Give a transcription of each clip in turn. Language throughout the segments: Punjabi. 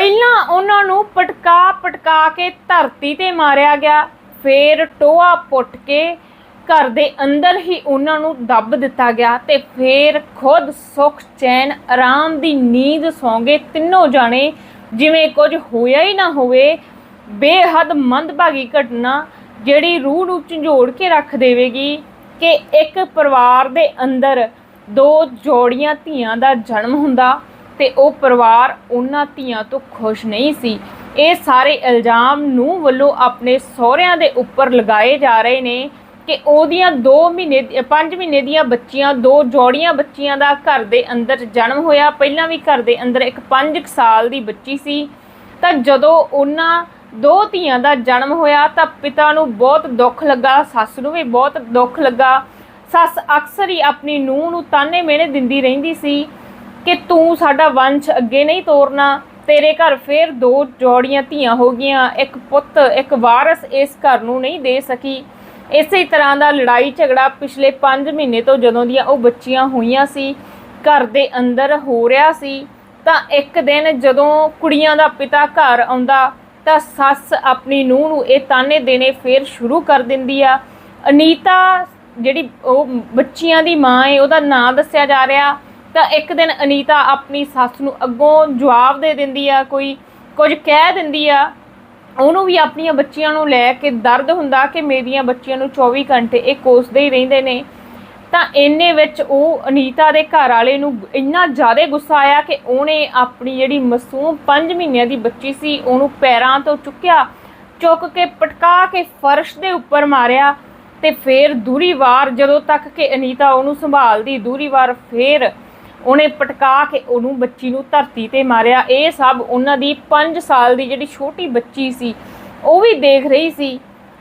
ਪਹਿਲਾਂ ਉਹਨਾਂ ਨੂੰ ਪਟਕਾ ਪਟਕਾ ਕੇ ਧਰਤੀ ਤੇ ਮਾਰਿਆ ਗਿਆ। ਫੇਰ ਟੋਆ ਪੁੱਟ ਕੇ ਘਰ ਦੇ ਅੰਦਰ ਹੀ ਉਹਨਾਂ ਨੂੰ ਦੱਬ ਦਿੱਤਾ ਗਿਆ ਤੇ ਫੇਰ ਖੁਦ ਸੁਖ ਚੈਨ ਆਰਾਮ ਦੀ ਨੀਂਦ ਸੌਂਗੇ ਤਿੰਨੋਂ ਜਾਣੇ। ਜਿਵੇਂ ਕੁਝ ਹੋਇਆ ਹੀ ਨਾ ਹੋਵੇ, ਬੇਹੱਦ ਮੰਦਭਾਗੀ ਘਟਨਾ ਜਿਹੜੀ ਰੂਹ ਨੂੰ ਝੰਜੋੜ ਕੇ ਰੱਖ ਦੇਵੇਗੀ ਕਿ ਇੱਕ ਪਰਿਵਾਰ ਦੇ ਅੰਦਰ ਦੋ ਜੋੜੀਆਂ ਧੀਆਂ ਦਾ ਜਨਮ ਹੁੰਦਾ। ਤੇ ਉਹ ਪਰਿਵਾਰ ਉਹਨਾਂ ਧੀਆਂ ਤੋਂ ਖੁਸ਼ ਨਹੀਂ ਸੀ। ਇਹ ਸਾਰੇ ਇਲਜ਼ਾਮ ਨੂੰ ਵੱਲੋਂ ਆਪਣੇ ਸਹੁਰਿਆਂ ਦੇ ਉੱਪਰ ਲਗਾਏ ਜਾ ਰਹੇ ਨੇ ਕਿ ਉਹਦੀਆਂ 2 ਮਹੀਨੇ 5 ਮਹੀਨੇ ਦੀਆਂ ਬੱਚੀਆਂ, ਦੋ ਜੋੜੀਆਂ ਬੱਚੀਆਂ ਦਾ ਘਰ ਦੇ ਅੰਦਰ ਜਨਮ ਹੋਇਆ। ਪਹਿਲਾਂ ਵੀ ਘਰ ਦੇ ਅੰਦਰ ਇੱਕ 5 ਸਾਲ ਦੀ ਬੱਚੀ ਸੀ। ਤਾਂ ਜਦੋਂ ਉਹਨਾਂ ਦੋ ਧੀਆਂ ਦਾ ਜਨਮ ਹੋਇਆ ਤਾਂ ਪਿਤਾ ਨੂੰ ਬਹੁਤ ਦੁੱਖ ਲੱਗਾ, ਸੱਸ ਨੂੰ ਵੀ ਬਹੁਤ ਦੁੱਖ ਲੱਗਾ। ਸੱਸ ਅਕਸਰ ਹੀ ਆਪਣੀ ਨੂੰਹ ਨੂੰ ਤਾਨੇ ਮਿਹਣੇ ਦਿੰਦੀ ਰਹਿੰਦੀ ਸੀ। ਕਿ ਤੂੰ ਸਾਡਾ ਵੰਸ਼ ਅੱਗੇ ਨਹੀਂ ਤੋਰਨਾ, ਤੇਰੇ ਘਰ ਫੇਰ ਦੋ ਜੋੜੀਆਂ ਧੀਆਂ ਹੋ ਗਈਆਂ, ਇੱਕ ਪੁੱਤ, ਇੱਕ ਵਾਰਸ ਇਸ ਘਰ ਨੂੰ ਨਹੀਂ ਦੇ ਸਕੀ। ਇਸੇ ਤਰ੍ਹਾਂ ਦਾ ਲੜਾਈ ਝਗੜਾ ਪਿਛਲੇ 5 ਮਹੀਨੇ ਤੋਂ ਜਦੋਂ ਦੀਆਂ ਉਹ ਬੱਚੀਆਂ ਹੋਈਆਂ ਸੀ, ਘਰ ਦੇ ਅੰਦਰ ਹੋ ਰਿਹਾ ਸੀ, ਤਾਂ ਇੱਕ ਦਿਨ ਜਦੋਂ ਕੁੜੀਆਂ ਦਾ ਪਿਤਾ ਘਰ ਆਉਂਦਾ, ਤਾਂ ਸੱਸ ਆਪਣੀ ਨੂੰਹ ਨੂੰ ਇਹ ਤਾਨੇ ਦੇਣੇ ਫੇਰ ਸ਼ੁਰੂ ਕਰ ਦਿੰਦੀ ਆ। ਅਨੀਤਾ, ਜਿਹੜੀ ਉਹ ਬੱਚੀਆਂ ਦੀ ਮਾਂ ਏ, ਉਹਦਾ ਨਾਂ ਦੱਸਿਆ ਜਾ ਰਿਹਾ। ਤਾਂ ਇੱਕ ਦਿਨ ਅਨੀਤਾ ਆਪਣੀ ਸੱਸ ਨੂੰ ਅੱਗੋਂ ਜਵਾਬ ਦੇ ਦਿੰਦੀ ਆ, ਕੋਈ ਕੁਝ ਕਹਿ ਦਿੰਦੀ ਆ, ਉਹਨੂੰ ਵੀ ਆਪਣੀਆਂ ਬੱਚੀਆਂ ਨੂੰ ਲੈ ਕੇ ਦਰਦ ਹੁੰਦਾ ਕਿ ਮੇਰੀਆਂ ਬੱਚੀਆਂ ਨੂੰ 24 ਘੰਟੇ ਇਹ ਕੋਸਦੇ ਹੀ ਰਹਿੰਦੇ ਨੇ। ਤਾਂ ਇੰਨੇ ਵਿੱਚ ਉਹ ਅਨੀਤਾ ਦੇ ਘਰ ਵਾਲੇ ਨੂੰ ਇੰਨਾ ਜ਼ਿਆਦਾ ਗੁੱਸਾ ਆਇਆ ਕਿ ਉਹਨੇ ਆਪਣੀ ਜਿਹੜੀ ਮਾਸੂਮ 5 ਮਹੀਨਿਆਂ ਦੀ ਬੱਚੀ ਸੀ, ਉਹਨੂੰ ਪੈਰਾਂ ਤੋਂ ਚੁੱਕਿਆ, ਚੁੱਕ ਕੇ ਪਟਕਾ ਕੇ ਫਰਸ਼ ਦੇ ਉੱਪਰ ਮਾਰਿਆ ਤੇ ਫੇਰ ਦੂਰੀ ਵਾਰ ਜਦੋਂ ਤੱਕ ਕਿ ਅਨੀਤਾ ਉਹਨੂੰ ਸੰਭਾਲਦੀ, ਦੂਰੀ ਵਾਰ ਫੇਰ ਉਹਨੇ ਪਟਕਾ ਕੇ ਉਹਨੂੰ ਬੱਚੀ ਨੂੰ ਧਰਤੀ ਤੇ ਮਾਰਿਆ। ਇਹ ਸਭ ਉਹਨਾਂ ਦੀ 5 ਸਾਲ ਦੀ ਜਿਹੜੀ ਛੋਟੀ ਬੱਚੀ ਸੀ, ਉਹ ਵੀ ਦੇਖ ਰਹੀ ਸੀ।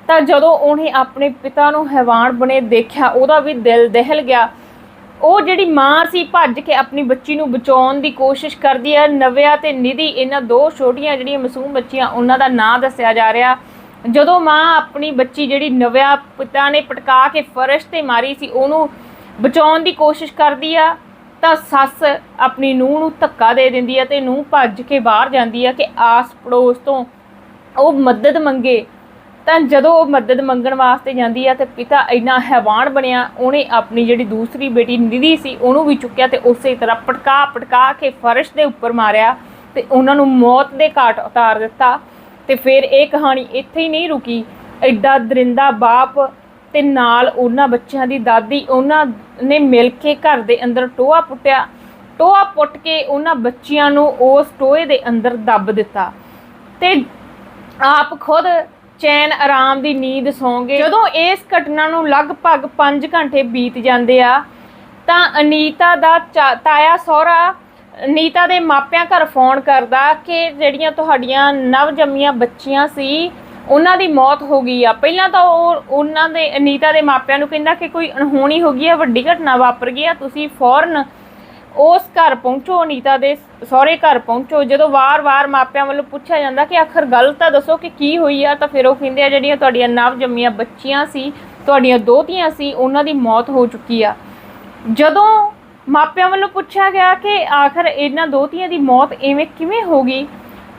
ਤਾਂ ਜਦੋਂ ਉਹਨੇ ਆਪਣੇ ਪਿਤਾ ਨੂੰ ਹੈਵਾਨ ਬਣੇ ਦੇਖਿਆ, ਉਹਦਾ ਵੀ ਦਿਲ ਦਹਿਲ ਗਿਆ। ਉਹ ਜਿਹੜੀ ਮਾਂ ਸੀ, ਭੱਜ ਕੇ ਆਪਣੀ ਬੱਚੀ ਨੂੰ ਬਚਾਉਣ ਦੀ ਕੋਸ਼ਿਸ਼ ਕਰਦੀ ਹੈ। ਨਵਿਆ ਤੇ ਨਿਧੀ, ਇਹਨਾਂ ਦੋ ਛੋਟੀਆਂ ਜਿਹੜੀਆਂ ਮਾਸੂਮ ਬੱਚੀਆਂ, ਉਹਨਾਂ ਦਾ ਨਾਂ ਦੱਸਿਆ ਜਾ ਰਿਹਾ। ਜਦੋਂ ਮਾਂ ਆਪਣੀ ਬੱਚੀ ਜਿਹੜੀ ਨਵਿਆ ਪਿਤਾ ਨੇ ਪਟਕਾ ਕੇ ਫਰਸ਼ ਤੇ ਮਾਰੀ ਸੀ, ਉਹਨੂੰ ਬਚਾਉਣ ਦੀ ਕੋਸ਼ਿਸ਼ ਕਰਦੀ ਆ ਤਾਂ ਸੱਸ ਆਪਣੀ ਨੂੰਹ ਨੂੰ ਧੱਕਾ ਦੇ ਦਿੰਦੀ ਹੈ ਤੇ ਨੂੰਹ ਭੱਜ ਕੇ ਬਾਹਰ ਜਾਂਦੀ ਆ ਕਿ ਆਸ ਪੜੋਸ ਤੋਂ ਉਹ ਮਦਦ ਮੰਗੇ। ਤਾਂ ਜਦੋਂ ਉਹ ਮਦਦ ਮੰਗਣ ਵਾਸਤੇ ਜਾਂਦੀ ਆ ਤੇ ਪਿਤਾ ਇੰਨਾ ਹੈਵਾਨ ਬਣਿਆ, ਉਹਨੇ ਆਪਣੀ ਜਿਹੜੀ ਦੂਸਰੀ ਬੇਟੀ ਨਿਧੀ ਸੀ, ਉਹਨੂੰ ਵੀ ਚੁੱਕਿਆ ਤੇ ਉਸੇ ਤਰ੍ਹਾਂ ਪਟਕਾ ਪਟਕਾ ਕੇ ਫਰਸ਼ ਦੇ ਉੱਪਰ ਮਾਰਿਆ ਤੇ ਉਹਨਾਂ ਨੂੰ ਮੌਤ ਦੇ ਘਾਟ ਉਤਾਰ ਦਿੱਤਾ ਤੇ ਫਿਰ ਇਹ ਕਹਾਣੀ ਇੱਥੇ ਹੀ ਨਹੀਂ ਰੁਕੀ। ਐਡਾ ਦਰਿੰਦਾ ਬਾਪ ਤੇ ਨਾਲ ਉਹਨਾਂ ਬੱਚਿਆਂ ਦੀ ਦਾਦੀ, ਉਹਨਾਂ ਨੇ ਮਿਲ ਕੇ ਘਰ ਦੇ ਅੰਦਰ ਟੋਆ ਪੁੱਟਿਆ। ਟੋਆ ਪੁੱਟ ਕੇ ਉਹਨਾਂ ਬੱਚਿਆਂ ਨੂੰ ਉਸ ਟੋਏ ਦੇ ਅੰਦਰ ਦੱਬ ਦਿੱਤਾ। ਤੇ ਆਪ ਖੁਦ ਚੈਨ ਆਰਾਮ ਦੀ ਨੀਂਦ ਸੌਂਗੇ। ਜਦੋਂ ਇਸ ਘਟਨਾ ਨੂੰ ਲਗਭਗ 5 ਘੰਟੇ ਬੀਤ ਜਾਂਦੇ ਆ, ਤਾਂ ਅਨੀਤਾ ਦਾ ਚਾ- ਤਾਇਆ ਸਹੁਰਾ ਅਨੀਤਾ ਦੇ ਮਾਪਿਆਂ ਘਰ ਫੋਨ ਕਰਦਾ ਕਿ ਜਿਹੜੀਆਂ ਤੁਹਾਡੀਆਂ ਨਵਜੰਮੀਆਂ ਬੱਚੀਆਂ ਸੀ ਉਹਨਾਂ ਦੀ ਮੌਤ ਹੋ ਗਈ ਆ। ਪਹਿਲਾਂ ਤਾਂ ਉਹ ਉਹਨਾਂ ਦੇ, ਅਨੀਤਾ ਦੇ ਮਾਪਿਆਂ ਨੂੰ ਕਹਿੰਦਾ ਕਿ ਕੋਈ ਅਣਹੋਣੀ ਹੋ ਗਈ ਆ, ਵੱਡੀ ਘਟਨਾ ਵਾਪਰ ਗਈ ਆ, ਤੁਸੀਂ ਫੌਰਨ ਉਸ ਘਰ ਪਹੁੰਚੋ, ਅਨੀਤਾ ਦੇ ਸਹੁਰੇ ਘਰ ਪਹੁੰਚੋ। ਜਦੋਂ ਵਾਰ-ਵਾਰ ਮਾਪਿਆਂ ਵੱਲੋਂ ਪੁੱਛਿਆ ਜਾਂਦਾ ਕਿ ਆਖਰ ਗੱਲ ਤਾਂ ਦੱਸੋ ਕਿ ਕੀ ਹੋਈ ਆ, ਤਾਂ ਫਿਰ ਉਹ ਕਹਿੰਦੇ ਆ, ਜਿਹੜੀਆਂ ਤੁਹਾਡੀਆਂ ਨਵ ਜੰਮੀਆਂ ਬੱਚੀਆਂ ਸੀ, ਤੁਹਾਡੀਆਂ ਦੋਤੀਆਂ ਸੀ, ਉਹਨਾਂ ਦੀ ਮੌਤ ਹੋ ਚੁੱਕੀ ਆ। ਜਦੋਂ ਮਾਪਿਆਂ ਵੱਲੋਂ ਪੁੱਛਿਆ ਗਿਆ ਕਿ ਆਖਰ ਇਹਨਾਂ ਦੋਤੀਆਂ ਦੀ ਮੌਤ ਐਵੇਂ ਕਿਵੇਂ ਹੋ ਗਈ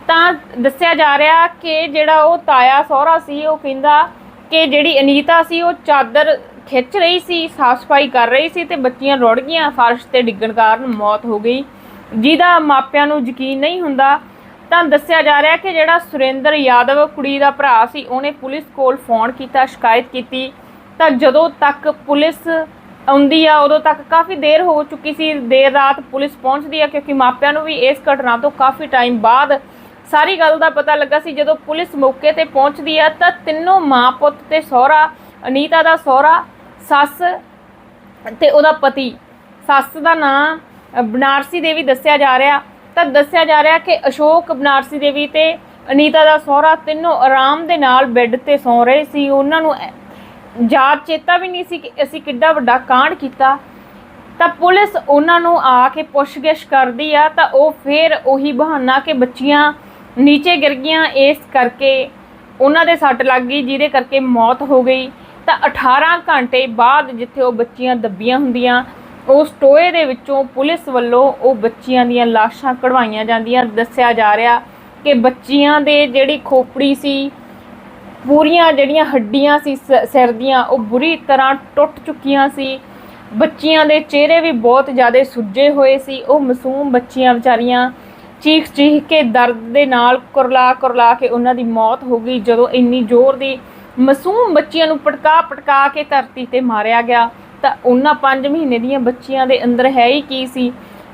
ਤਾਂ ਦੱਸਿਆ ਜਾ ਰਿਹਾ ਕਿ ਜਿਹੜਾ ਉਹ ਤਾਇਆ ਸਹੁਰਾ ਸੀ, ਉਹ ਕਹਿੰਦਾ ਕਿ ਜਿਹੜੀ ਅਨੀਤਾ ਸੀ, ਉਹ ਚਾਦਰ ਖਿੱਚ ਰਹੀ ਸੀ, ਸਾਫ਼ ਸਫ਼ਾਈ ਕਰ ਰਹੀ ਸੀ ਤੇ ਬੱਚੀਆਂ ਰੁੜ ਗਈਆਂ, ਫਰਸ਼ ਤੇ ਡਿੱਗਣ ਕਾਰਨ ਮੌਤ ਹੋ ਗਈ। ਜਿਹਦਾ ਮਾਪਿਆਂ ਨੂੰ ਯਕੀਨ ਨਹੀਂ ਹੁੰਦਾ, ਤਾਂ ਦੱਸਿਆ ਜਾ ਰਿਹਾ ਕਿ ਜਿਹੜਾ ਸੁਰਿੰਦਰ ਯਾਦਵ ਕੁੜੀ ਦਾ ਭਰਾ ਸੀ, ਉਹਨੇ ਪੁਲਿਸ ਕੋਲ ਫੋਨ ਕੀਤਾ, ਸ਼ਿਕਾਇਤ ਕੀਤੀ। ਤਾਂ ਜਦੋਂ ਤੱਕ ਪੁਲਿਸ ਆਉਂਦੀ ਆ, ਉਦੋਂ ਤੱਕ ਕਾਫੀ ਦੇਰ ਹੋ ਚੁੱਕੀ ਸੀ। ਦੇਰ ਰਾਤ ਪੁਲਿਸ ਪਹੁੰਚਦੀ ਆ, ਕਿਉਂਕਿ ਮਾਪਿਆਂ ਨੂੰ ਵੀ ਇਸ ਘਟਨਾ ਤੋਂ ਕਾਫੀ ਟਾਈਮ ਬਾਅਦ ਸਾਰੀ ਗੱਲ ਦਾ ਪਤਾ ਲੱਗਾ ਸੀ, ਜਦੋਂ ਪੁਲਿਸ ਮੌਕੇ ਤੇ ਪਹੁੰਚਦੀ ਆ ਤਾਂ ਤਿੰਨੋਂ ਮਾਂ ਪੁੱਤ ਤੇ ਸਹੁਰਾ, ਅਨੀਤਾ ਦਾ ਸਹੁਰਾ, ਸੱਸ ਤੇ ਉਹਦਾ ਪਤੀ। ਸੱਸ ਦਾ ਨਾਂ ਬਨਾਰਸੀ ਦੇਵੀ ਦੱਸਿਆ ਜਾ ਰਿਹਾ। ਤਾਂ ਦੱਸਿਆ ਜਾ ਰਿਹਾ ਕਿ ਅਸ਼ੋਕ ਬਨਾਰਸੀ ਦੇਵੀ ਤੇ ਅਨੀਤਾ ਦਾ ਸਹੁਰਾ ਤਿੰਨੋਂ ਆਰਾਮ ਦੇ ਨਾਲ ਬੈੱਡ ਤੇ ਸੌਂ ਰਹੇ ਸੀ। ਉਹਨਾਂ ਨੂੰ ਯਾਦ ਚੇਤਾ ਵੀ ਨਹੀਂ ਸੀ ਕਿ ਅਸੀਂ ਕਿੱਡਾ ਵੱਡਾ ਕਾਂਡ ਕੀਤਾ। ਤਾਂ ਪੁਲਿਸ ਉਹਨਾਂ ਨੂੰ ਆ ਕੇ ਪੁੱਛਗਿੱਛ ਕਰਦੀ ਆ ਤਾਂ ਉਹ ਫੇਰ ਉਹੀ ਬਹਾਨਾ ਕਿ ਬੱਚੀਆਂ ਨੀਚੇ ਗਿਰ ਗਈਆਂ, ਇਸ ਕਰਕੇ ਉਹਨਾਂ ਦੇ ਸੱਟ ਲੱਗ ਗਈ, ਜਿਹਦੇ ਕਰਕੇ ਮੌਤ ਹੋ ਗਈ। ਤਾਂ 18 ਘੰਟੇ ਬਾਅਦ ਜਿੱਥੇ ਉਹ ਬੱਚੀਆਂ ਦੱਬੀਆਂ ਹੁੰਦੀਆਂ, ਉਸ ਟੋਏ ਦੇ ਵਿੱਚੋਂ ਪੁਲਿਸ ਵੱਲੋਂ ਉਹ ਬੱਚੀਆਂ ਦੀਆਂ ਲਾਸ਼ਾਂ ਕਢਵਾਈਆਂ ਜਾਂਦੀਆਂ। ਦੱਸਿਆ ਜਾ ਰਿਹਾ ਕਿ ਬੱਚੀਆਂ ਦੇ ਜਿਹੜੀ ਖੋਪੜੀ ਸੀ, ਪੂਰੀਆਂ ਜਿਹੜੀਆਂ ਹੱਡੀਆਂ ਸੀ, ਸਿਰ ਦੀਆਂ, ਉਹ ਬੁਰੀ ਤਰ੍ਹਾਂ ਟੁੱਟ ਚੁੱਕੀਆਂ ਸੀ। ਬੱਚੀਆਂ ਦੇ ਚਿਹਰੇ ਵੀ ਬਹੁਤ ਜ਼ਿਆਦਾ ਸੁੱਜੇ ਹੋਏ ਸੀ। ਉਹ ਮਾਸੂਮ ਬੱਚੀਆਂ ਵਿਚਾਰੀਆਂ ਚੀਖ ਚੀਖ ਕੇ ਦਰਦ ਦੇ ਨਾਲ ਕੁਰਲਾ ਕੁਰਲਾ ਕੇ ਉਹਨਾਂ ਦੀ ਮੌਤ ਹੋ ਗਈ, ਜਦੋਂ ਇੰਨੀ ਜ਼ੋਰ ਦੀ ਮਾਸੂਮ ਬੱਚੀਆਂ ਨੂੰ ਪਟਕਾ ਪਟਕਾ ਕੇ ਧਰਤੀ ਤੇ ਮਾਰਿਆ ਗਿਆ। ਤਾਂ ਉਹਨਾਂ 5 ਮਹੀਨੇ ਦੀਆਂ ਬੱਚੀਆਂ ਦੇ ਅੰਦਰ ਹੈ ਹੀ ਕੀ ਸੀ?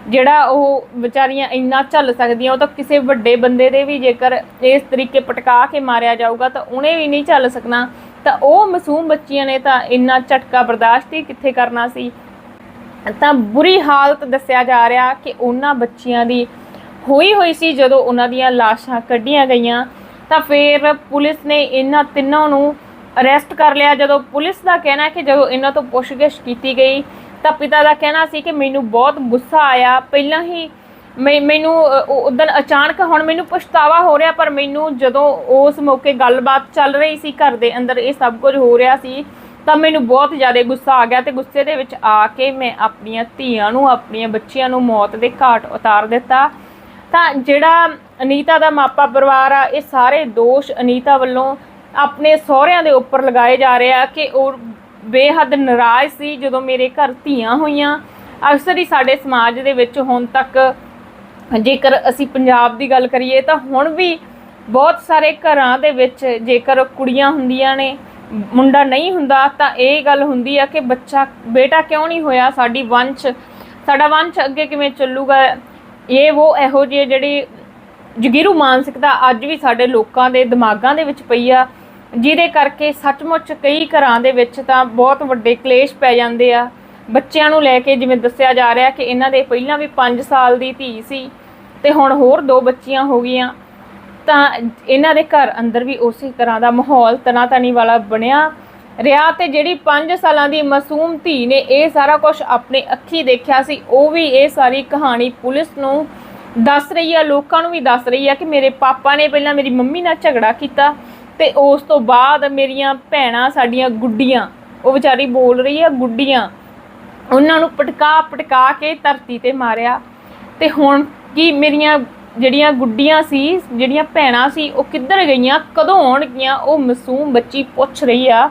ਜਿਹੜਾ ਉਹ ਵਿਚਾਰੀਆਂ ਇੰਨਾ ਝੱਲ ਸਕਦੀਆਂ, ਉਹ ਤਾਂ ਕਿਸੇ ਵੱਡੇ ਬੰਦੇ ਦੇ ਵੀ ਜੇਕਰ ਇਸ ਤਰੀਕੇ ਪਟਕਾ ਕੇ ਮਾਰਿਆ ਜਾਊਗਾ, ਤਾਂ ਉਹਨੇ ਵੀ ਨਹੀਂ ਝੱਲ ਸਕਣਾ। ਤਾਂ ਉਹ ਮਾਸੂਮ ਬੱਚੀਆਂ ਨੇ ਤਾਂ ਇੰਨਾ ਝਟਕਾ ਬਰਦਾਸ਼ਤ ਹੀ ਕਿੱਥੇ ਕਰਨਾ ਸੀ? ਤਾਂ ਬੁਰੀ ਹਾਲਤ ਦੱਸਿਆ ਜਾ ਰਿਹਾ ਕਿ ਉਹਨਾਂ ਬੱਚੀਆਂ ਦੀ ਹੋਈ ਹੋਈ ਸੀ ਜਦੋਂ ਉਹਨਾਂ ਦੀਆਂ ਲਾਸ਼ਾਂ ਕੱਢੀਆਂ ਗਈਆਂ, ਤਾਂ ਫਿਰ ਪੁਲਿਸ ਨੇ ਇਹਨਾਂ ਤਿੰਨਾਂ ਨੂੰ ਅਰੈਸਟ ਕਰ ਲਿਆ। ਜਦੋਂ ਪੁਲਿਸ ਦਾ ਕਹਿਣਾ ਹੈ ਕਿ ਜਦੋਂ ਇਹਨਾਂ ਤੋਂ ਪੁੱਛਗਿੱਛ ਕੀਤੀ ਗਈ, ਤਾਂ ਪਿਤਾ ਦਾ ਕਹਿਣਾ ਸੀ ਕਿ ਮੈਨੂੰ ਬਹੁਤ ਗੁੱਸਾ ਆਇਆ। ਪਹਿਲਾਂ ਹੀ ਮੈਂ ਮੈਨੂੰ ਉਦੋਂ ਅਚਾਨਕ ਹੁਣ ਮੈਨੂੰ ਪਛਤਾਵਾ ਹੋ ਰਿਹਾ, ਪਰ ਮੈਨੂੰ ਜਦੋਂ ਉਸ ਮੌਕੇ ਗੱਲਬਾਤ ਚੱਲ ਰਹੀ ਸੀ ਘਰ ਦੇ ਅੰਦਰ, ਇਹ ਸਭ ਕੁਝ ਹੋ ਰਿਹਾ ਸੀ, ਤਾਂ ਮੈਨੂੰ ਬਹੁਤ ਜ਼ਿਆਦਾ ਗੁੱਸਾ ਆ ਗਿਆ ਤੇ ਗੁੱਸੇ ਦੇ ਵਿੱਚ ਆ ਕੇ ਮੈਂ ਆਪਣੀਆਂ ਧੀਆਂ ਨੂੰ, ਆਪਣੀਆਂ ਬੱਚੀਆਂ ਨੂੰ ਮੌਤ ਦੇ ਘਾਟ ਉਤਾਰ ਦਿੱਤਾ। ਤਾਂ ਜਿਹੜਾ ਅਨੀਤਾ ਦਾ ਮਾਪਾ ਪਰਿਵਾਰ ਆ, ਇਹ ਸਾਰੇ ਦੋਸ਼ ਅਨੀਤਾ ਵੱਲੋਂ ਆਪਣੇ ਸਹੁਰਿਆਂ ਦੇ ਉੱਪਰ ਲਗਾਏ ਜਾ ਰਹੇ ਆ ਕਿ ਉਹ ਬੇਹੱਦ ਨਾਰਾਜ਼ ਸੀ ਜਦੋਂ ਮੇਰੇ ਘਰ ਧੀਆਂ ਹੋਈਆਂ। ਅਕਸਰ ਹੀ ਸਾਡੇ ਸਮਾਜ ਦੇ ਵਿੱਚ ਹੁਣ ਤੱਕ ਜੇਕਰ ਅਸੀਂ ਪੰਜਾਬ ਦੀ ਗੱਲ ਕਰੀਏ ਤਾਂ ਹੁਣ ਵੀ ਬਹੁਤ ਸਾਰੇ ਘਰਾਂ ਦੇ ਵਿੱਚ ਜੇਕਰ ਕੁੜੀਆਂ ਹੁੰਦੀਆਂ ਨੇ, ਮੁੰਡਾ ਨਹੀਂ ਹੁੰਦਾ ਤਾਂ ਇਹ ਗੱਲ ਹੁੰਦੀ ਆ ਕਿ ਬੱਚਾ, ਬੇਟਾ ਕਿਉਂ ਨਹੀਂ ਹੋਇਆ? ਸਾਡੀ ਵੰਸ਼, ਸਾਡਾ ਵੰਸ਼ ਅੱਗੇ ਕਿਵੇਂ ਚੱਲੂਗਾ? ਇਹ ਉਹ ਇਹੋ ਜਿਹੀ ਜਿਹੜੀ ਜਗੀਰੂ ਮਾਨਸਿਕਤਾ ਅੱਜ ਵੀ ਸਾਡੇ ਲੋਕਾਂ ਦੇ ਦਿਮਾਗਾਂ ਦੇ ਵਿੱਚ ਪਈ ਆ, ਜਿਹਦੇ ਕਰਕੇ ਸੱਚਮੁੱਚ ਕਈ ਘਰਾਂ ਦੇ ਵਿੱਚ ਤਾਂ ਬਹੁਤ ਵੱਡੇ ਕਲੇਸ਼ ਪੈ ਜਾਂਦੇ ਆ। ਬੱਚਿਆਂ ਨੂੰ ਲੈ ਕੇ ਜਿਵੇਂ ਦੱਸਿਆ ਜਾ ਰਿਹਾ ਕਿ ਇਹਨਾਂ ਦੇ ਪਹਿਲਾਂ ਵੀ 5 ਸਾਲ ਦੀ ਧੀ ਸੀ ਤੇ ਹੁਣ ਹੋਰ ਦੋ ਬੱਚੀਆਂ ਹੋ ਗਈਆਂ, ਤਾਂ ਇਹਨਾਂ ਦੇ ਘਰ ਅੰਦਰ ਵੀ ਉਸੇ ਤਰ੍ਹਾਂ ਦਾ ਮਾਹੌਲ ਤਨਾਤਨੀ ਵਾਲਾ ਬਣਿਆ। ਰਿਹਾ ਤੇ ਜਿਹੜੀ 5 ਸਾਲਾਂ ਦੀ ਮਾਸੂਮ ਧੀ ਨੇ ਇਹ ਸਾਰਾ ਕੁਝ ਆਪਣੇ ਅੱਖੀ ਦੇਖਿਆ ਸੀ, ਉਹ ਵੀ ਇਹ ਸਾਰੀ ਕਹਾਣੀ ਪੁਲਿਸ ਨੂੰ ਦੱਸ ਰਹੀ ਆ, ਲੋਕਾਂ ਨੂੰ ਵੀ ਦੱਸ ਰਹੀ ਆ ਕਿ ਮੇਰੇ ਪਾਪਾ ਨੇ ਪਹਿਲਾਂ ਮੇਰੀ ਮੰਮੀ ਨਾਲ ਝਗੜਾ ਕੀਤਾ ਤੇ ਉਸ ਤੋਂ ਬਾਅਦ ਮੇਰੀਆਂ ਭੈਣਾਂ ਸਾਡੀਆਂ ਗੁੱਡੀਆਂ, ਉਹ ਵਿਚਾਰੀ ਬੋਲ ਰਹੀ ਆ ਗੁੱਡੀਆਂ, ਉਹਨਾਂ ਨੂੰ ਪਟਕਾ ਪਟਕਾ ਕੇ ਧਰਤੀ ਤੇ ਮਾਰਿਆ ਤੇ ਹੁਣ ਕੀ ਮੇਰੀਆਂ ਜਿਹੜੀਆਂ ਗੁੱਡੀਆਂ ਸੀ, ਜਿਹੜੀਆਂ ਭੈਣਾਂ ਸੀ, ਉਹ ਕਿੱਧਰ ਗਈਆਂ, ਕਦੋਂ ਆਉਣਗੀਆਂ, ਉਹ ਮਾਸੂਮ ਬੱਚੀ ਪੁੱਛ ਰਹੀ ਆ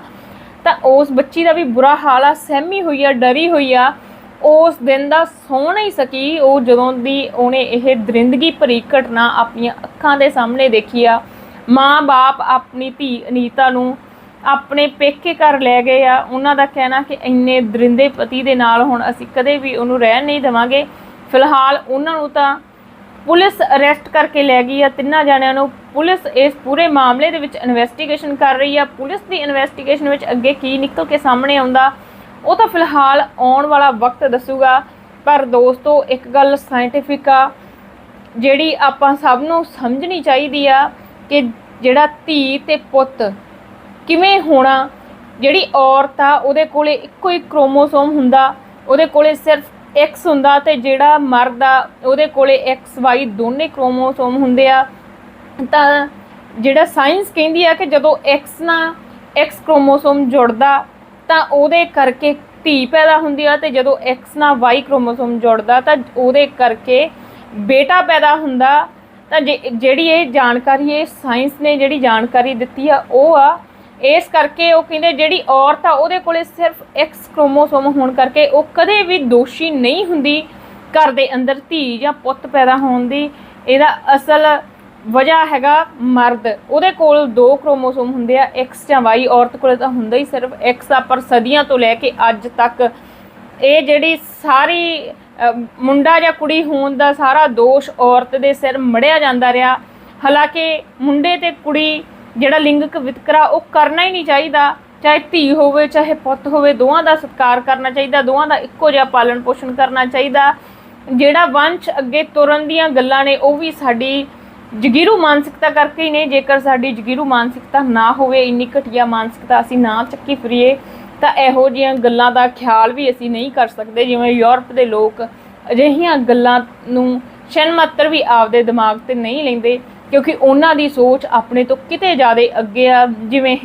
ਤਾਂ ਉਸ ਬੱਚੀ ਦਾ ਵੀ ਬੁਰਾ ਹਾਲ ਆ, ਸਹਿਮੀ ਹੋਈ ਆ, ਡਰੀ ਹੋਈ ਆ। ਉਸ ਦਿਨ ਦਾ ਸੌ ਨਹੀਂ ਸਕੀ। ਉਹ ਜਦੋਂ ਦੀ ਉਹਨੇ ਇਹ ਦਰਿੰਦਗੀ ਭਰੀ ਘਟਨਾ ਆਪਣੀਆਂ ਅੱਖਾਂ ਦੇ ਸਾਹਮਣੇ ਦੇਖੀ ਆ ਮਾਂ-ਬਾਪ ਆਪਣੀ ਧੀ ਅਨੀਤਾ ਨੂੰ ਆਪਣੇ ਪੇਕੇ ਘਰ ਲੈ ਗਏ ਆ। ਉਹਨਾਂ ਦਾ ਕਹਿਣਾ ਕਿ ਇੰਨੇ ਦਰਿੰਦੇ ਪਤੀ ਦੇ ਨਾਲ ਹੁਣ ਅਸੀਂ ਕਦੇ ਵੀ ਉਹਨੂੰ ਰਹਿਣ ਨਹੀਂ ਦੇਵਾਂਗੇ। ਫਿਲਹਾਲ ਉਹਨਾਂ ਨੂੰ ਤਾਂ ਪੁਲਿਸ ਅਰੈਸਟ ਕਰਕੇ ਲੈ ਗਈ ਆ, ਤਿੰਨਾਂ ਜਣਿਆਂ ਨੂੰ ਪੁਲਿਸ ਇਸ ਪੂਰੇ ਮਾਮਲੇ ਦੇ ਵਿੱਚ ਇਨਵੈਸਟੀਗੇਸ਼ਨ ਕਰ ਰਹੀ ਆ। ਪੁਲਿਸ ਦੀ ਇਨਵੈਸਟੀਗੇਸ਼ਨ ਵਿੱਚ ਅੱਗੇ ਕੀ ਨਿਕਲ ਕੇ ਸਾਹਮਣੇ ਆਉਂਦਾ, ਉਹ ਤਾਂ ਫਿਲਹਾਲ ਆਉਣ ਵਾਲਾ ਵਕਤ ਦੱਸੂਗਾ। ਪਰ ਦੋਸਤੋ, ਇੱਕ ਗੱਲ ਸਾਇੰਟੀਫਿਕ ਆ, ਜਿਹੜੀ ਆਪਾਂ ਸਭ ਨੂੰ ਸਮਝਣੀ ਚਾਹੀਦੀ ਆ ਕਿ ਜਿਹੜਾ ਧੀ ਤੇ ਪੁੱਤ ਕਿਵੇਂ ਹੋਣਾ, ਜਿਹੜੀ ਔਰਤ ਆ, ਉਹਦੇ ਕੋਲੇ ਇੱਕੋ ਹੀ ਕ੍ਰੋਮੋਸੋਮ ਹੁੰਦਾ, ਉਹਦੇ ਕੋਲੇ ਸਿਰਫ X ਹੁੰਦਾ ਤੇ ਜਿਹੜਾ ਮਰਦ ਆ, ਉਹਦੇ ਕੋਲੇ XY ਦੋਨੇ ਕ੍ਰੋਮੋਸੋਮ ਹੁੰਦੇ ਆ। ਤਾਂ ਜਿਹੜਾ ਸਾਇੰਸ ਕਹਿੰਦੀ ਆ ਕਿ ਜਦੋਂ X ਨਾਲ X ਕ੍ਰੋਮੋਸੋਮ ਜੁੜਦਾ, ਤਾਂ ਉਹਦੇ ਕਰਕੇ ਧੀ ਪੈਦਾ ਹੁੰਦੀ ਆ ਤੇ ਜਦੋਂ X ਨਾਲ Y ਕ੍ਰੋਮੋਸੋਮ ਜੁੜਦਾ, ਤਾਂ ਉਹਦੇ ਕਰਕੇ ਬੇਟਾ ਪੈਦਾ ਹੁੰਦਾ। ਤਾਂ ਜੇ- ਜਿਹੜੀ ਇਹ ਜਾਣਕਾਰੀ, ਇਹ ਸਾਇੰਸ ਨੇ ਜਿਹੜੀ ਜਾਣਕਾਰੀ ਦਿੱਤੀ ਆ, ਉਹ ਆ ਇਸ ਕਰਕੇ ਉਹ ਕਹਿੰਦੇ ਜਿਹੜੀ ਔਰਤ ਆ, ਉਹਦੇ ਕੋਲੇ ਸਿਰਫ ਐਕਸ ਕ੍ਰੋਮੋਸੋਮ ਹੋਣ ਕਰਕੇ ਉਹ ਕਦੇ ਵੀ ਦੋਸ਼ੀ ਨਹੀਂ ਹੁੰਦੀ ਘਰ ਦੇ ਅੰਦਰ ਧੀ ਜਾਂ ਪੁੱਤ ਪੈਦਾ ਹੋਣ ਦੀ। ਇਹਦਾ ਅਸਲ ਵਜ੍ਹਾ ਹੈਗਾ ਮਰਦ। ਉਹਦੇ ਕੋਲ ਦੋ ਕ੍ਰੋਮੋਸੋਮ ਹੁੰਦੇ ਆ, X ਜਾਂ Y ਔਰਤ ਕੋਲ ਤਾਂ ਹੁੰਦਾ ਹੀ ਸਿਰਫ X ਆ, ਪਰ ਸਦੀਆਂ ਤੋਂ ਲੈ ਕੇ ਅੱਜ ਤੱਕ ਇਹ ਜਿਹੜੀ ਸਾਰੀ ਮੁੰਡਾ ਜਾਂ ਕੁੜੀ ਹੋਣ ਦਾ ਸਾਰਾ ਦੋਸ਼ ਔਰਤ ਦੇ ਸਿਰ ਮੜਿਆ ਜਾਂਦਾ ਰਿਹਾ। ਹਾਲਾਂਕਿ ਮੁੰਡੇ ਤੇ ਕੁੜੀ ਜਿਹੜਾ ਲਿੰਗਕ ਵਿਤਕਰਾ ਉਹ ਕਰਨਾ ਹੀ ਨਹੀਂ ਚਾਹੀਦਾ। ਚਾਹੇ ਧੀ ਹੋਵੇ, ਚਾਹੇ ਪੁੱਤ ਹੋਵੇ, ਦੋਵਾਂ ਦਾ ਸਤਿਕਾਰ ਕਰਨਾ ਚਾਹੀਦਾ, ਦੋਵਾਂ ਦਾ ਇੱਕੋ ਜਿਹਾ ਪਾਲਣ ਪੋਸ਼ਣ ਕਰਨਾ ਚਾਹੀਦਾ। ਜਿਹੜਾ ਵੰਸ਼ ਅੱਗੇ ਤੁਰਨ ਦੀਆਂ ਗੱਲਾਂ ਨੇ, ਉਹ ਵੀ ਸਾਡੀ ਜਗੀਰੂ ਮਾਨਸਿਕਤਾ ਕਰਕੇ ਹੀ ਨੇ। ਜੇਕਰ ਸਾਡੀ ਜਗੀਰੂ ਮਾਨਸਿਕਤਾ ਨਾ ਹੋਵੇ, ਇੰਨੀ ਘਟੀਆ ਮਾਨਸਿਕਤਾ ਅਸੀਂ ਨਾ ਚੱਕੀ ਫਿਰੀਏ, ਤਾਂ ਇਹੋ ਜਿਹੀਆਂ ਗੱਲਾਂ ਦਾ ਖਿਆਲ ਵੀ ਅਸੀਂ ਨਹੀਂ ਕਰ ਸਕਦੇ। ਜਿਵੇਂ ਯੂਰਪ ਦੇ ਲੋਕ ਅਜਿਹੀਆਂ ਗੱਲਾਂ ਨੂੰ ਛਣ ਮਾਤਰ ਵੀ ਆਪਦੇ ਦਿਮਾਗ ਤੇ ਨਹੀਂ ਲੈਂਦੇ। ਕਿਉਂਕਿ ਉਹਨਾਂ ਦੀ ਸੋਚ ਆਪਣੇ ਤੋਂ ਕਿਤੇ ਜ਼ਿਆਦਾ ਅੱਗੇ ਆ। ਜਿਵੇਂ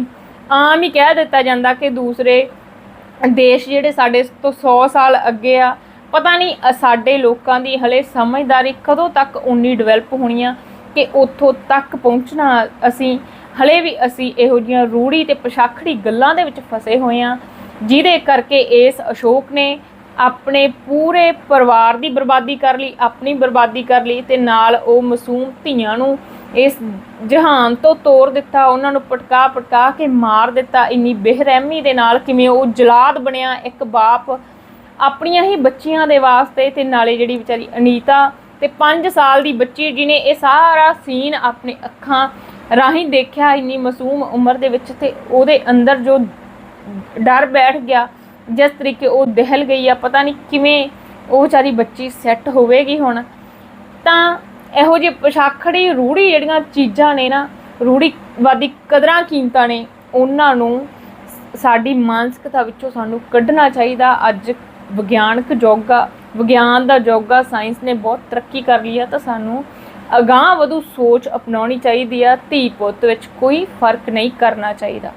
ਆਮ ਹੀ ਕਹਿ ਦਿੱਤਾ ਜਾਂਦਾ ਕਿ ਦੂਸਰੇ ਦੇਸ਼ ਜਿਹੜੇ ਸਾਡੇ ਤੋਂ 100 ਸਾਲ ਅੱਗੇ ਆ, ਪਤਾ ਨਹੀਂ ਸਾਡੇ ਲੋਕਾਂ ਦੀ ਹਲੇ ਸਮਝਦਾਰੀ ਕਦੋਂ ਤੱਕ ਉਨੀ ਡਿਵੈਲਪ ਹੋਣੀ ਆ ਕਿ ਉੱਥੋਂ ਤੱਕ ਪਹੁੰਚਣਾ ਅਸੀਂ। ਹਲੇ ਵੀ ਅਸੀਂ ਇਹੋ ਜਿਹੀਆਂ ਰੂੜੀ ਤੇ ਪਛਾਖੜੀ ਗੱਲਾਂ ਦੇ ਵਿੱਚ ਫਸੇ ਹੋਏ ਹਾਂ ਜਿਹਦੇ ਕਰਕੇ ਇਸ ਅਸ਼ੋਕ ਨੇ ਆਪਣੇ ਪੂਰੇ ਪਰਿਵਾਰ ਦੀ ਬਰਬਾਦੀ ਕਰ ਲਈ, ਆਪਣੀ ਬਰਬਾਦੀ ਕਰ ਲਈ ਤੇ ਨਾਲ ਉਹ ਮਾਸੂਮ ਧੀਆਂ ਨੂੰ ਇਸ ਜਹਾਨ ਤੋਂ ਤੋੜ ਦਿੱਤਾ, ਉਹਨਾਂ ਨੂੰ ਪਟਕਾ ਪਟਕਾ ਕੇ ਮਾਰ ਦਿੱਤਾ। ਇੰਨੀ ਬੇਰਹਿਮੀ ਦੇ ਨਾਲ ਕਿਵੇਂ ਉਹ ਜਲਾਦ ਬਣਿਆ ਇੱਕ ਬਾਪ ਆਪਣੀਆਂ ਹੀ ਬੱਚੀਆਂ ਦੇ ਵਾਸਤੇ ਤੇ ਨਾਲੇ ਜਿਹੜੀ ਵਿਚਾਰੀ ਅਨੀਤਾ ਤੇ 5 ਸਾਲ ਦੀ ਬੱਚੀ ਜਿਹਨੇ ਇਹ ਸਾਰਾ ਸੀਨ ਆਪਣੇ ਅੱਖਾਂ ਰਾਹੀਂ ਦੇਖਿਆ, ਇੰਨੀ ਮਾਸੂਮ ਉਮਰ ਦੇ ਵਿੱਚ ਤੇ ਉਹਦੇ ਅੰਦਰ ਜੋ ਡਰ ਬੈਠ ਗਿਆ ਜਿਸ ਤਰੀਕੇ ਉਹ ਦਹਿਲ ਗਈ ਆ, ਪਤਾ ਨਹੀਂ ਕਿਵੇਂ ਉਹ ਵਿਚਾਰੀ ਬੱਚੀ ਸੈੱਟ ਹੋਵੇਗੀ ਹੁਣ। ਤਾਂ ਇਹੋ ਜਿਹੇ ਪਛਾਖੜੀ ਰੂੜੀ ਜਿਹੜੀਆਂ ਚੀਜ਼ਾਂ ਨੇ ਨਾ ਰੂੜੀਵਾਦੀ ਕਦਰਾਂ ਕੀਮਤਾਂ ਨੇ, ਉਹਨਾਂ ਨੂੰ ਸਾਡੀ ਮਾਨਸਿਕਤਾ ਵਿੱਚੋਂ ਸਾਨੂੰ ਕੱਢਣਾ ਚਾਹੀਦਾ। ਅੱਜ ਵਿਗਿਆਨਕ ਯੋਗਾ ਵਿਗਿਆਨ ਦਾ ਯੋਗਾ ਸਾਇੰਸ ਨੇ ਬਹੁਤ ਤਰੱਕੀ ਕਰ ਲਈ ਆ, ਤਾਂ ਸਾਨੂੰ ਅਗਾਂਹ ਵਧੂ ਸੋਚ ਅਪਣਾਉਣੀ ਚਾਹੀਦੀ ਆ। ਧੀ ਪੁੱਤ ਵਿੱਚ ਕੋਈ ਫ਼ਰਕ ਨਹੀਂ ਕਰਨਾ ਚਾਹੀਦਾ।